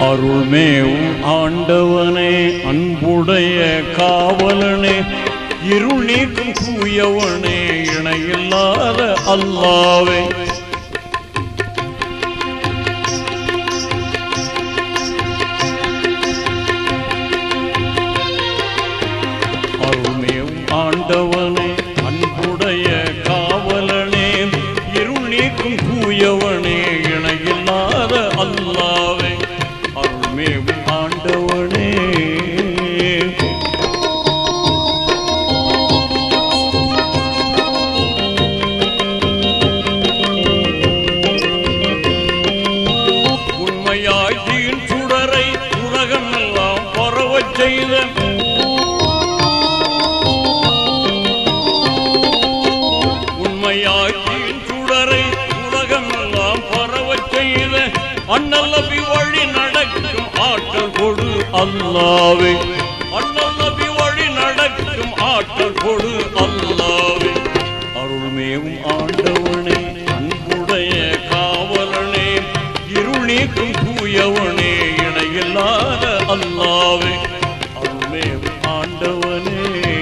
அருள்மேவும் ஆண்டவனே அன்புடைய காவலனே இருள் நீக்கும் தூயவனே இணையில்லாத அல்லாவே. அருள்மேவும் ஆண்டவனே அன்புடைய காவலனே இருள் நீக்கும் தூயவனே செய்த உண்மையாட்சியின் சுடரை உலகம் எல்லாம் பரவச் செய்த அண்ணல் நபி வழி நடக்கும் ஆற்றல் கொடு அல்லாவே. அண்ணல் நபி வழி நடக்கும் ஆற்றல் கொடு அல்லாவே. அருள்மேவும் ஆண்டவனே அன்புடைய காவலனே இருள் நீக்கும் தூயவனே இணையில்லாத அல்லாவே. ஆண்டவனே.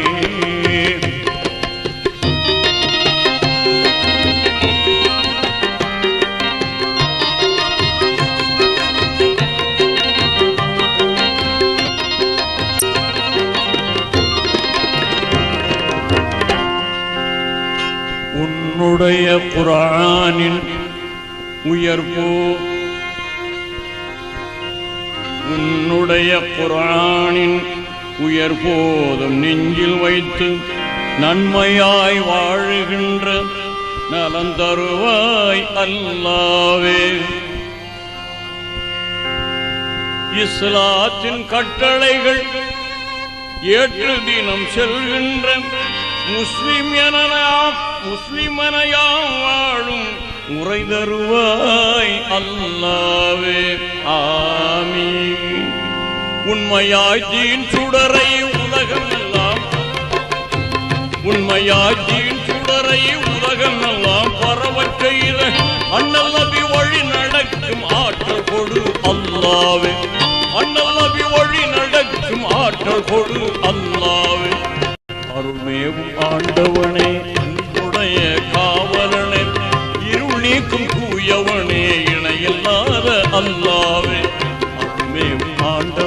உன்னுடைய குரானின் உயர்வோ? உன்னுடைய குரானின் உயர் போதும் நெஞ்சில் வைத்து நன்மையாய் வாழுகின்ற நலம் தருவாய் அல்லாவே. இஸ்லாத்தின் கட்டளைகள் ஏற்று தினம் செல்கின்ற முஸ்லிம் என முஸ்லிம் எனையாம் வாழும் முறை தருவாய் அல்லாவே. ஆமீன். உண்மையாய் தீன் சுடரை உலகம் எல்லாம் உண்மையாய் தீன் சுடரை உலகம் எல்லாம் பரவச் செய்த அண்ணல் நபி வழி நடக்கும் ஆற்றல் கொடு அல்லாவே. அண்ணல் நபி வழி நடக்கும் ஆற்றல் கொடு அல்லாவே. அருள்மேவும் ஆண்டவனே அன்புடைய காவலனே இருள் நீக்கும் கூயவனே இணையில்லாத அல்லாவே. அருள்மேவும் ஆண்டவன்